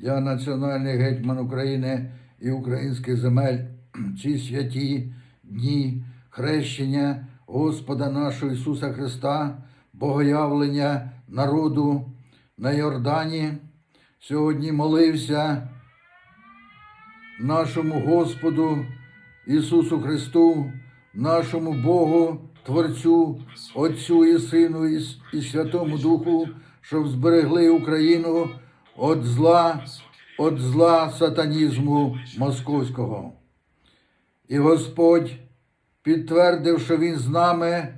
Я національний гетьман України і українських земель, ці святі дні хрещення Господа нашого Ісуса Христа, богоявлення народу на Йордані. Сьогодні молився нашому Господу Ісусу Христу, нашому Богу, Творцю, Отцю і Сину і, Святому Духу, щоб зберегли Україну від зла, від зла сатанізму московського. І Господь підтвердив, що Він з нами.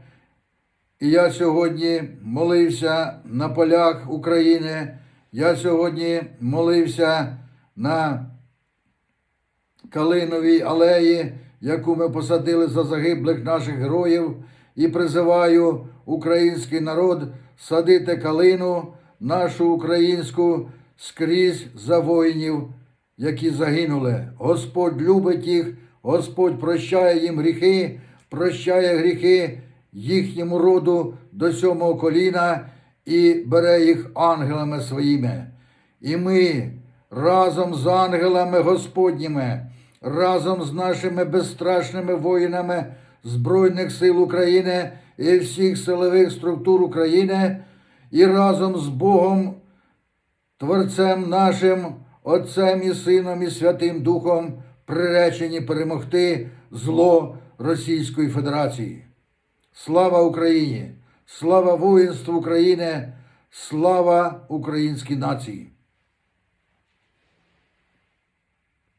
І я сьогодні молився на полях України. Я сьогодні молився на Калиновій алеї, яку ми посадили за загиблих наших героїв, і призиваю український народ садити калину, нашу українську, скрізь за воїнів, які загинули. Господь любить їх, Господь прощає їм гріхи, прощає гріхи їхньому роду до сьомого коліна і бере їх ангелами своїми. І ми разом з ангелами Господніми, разом з нашими безстрашними воїнами Збройних сил України і всіх силових структур України, і разом з Богом, Творцем нашим, Отцем і Сином і Святим Духом приречені перемогти зло Російської Федерації. Слава Україні! Слава воїнству України! Слава українській нації!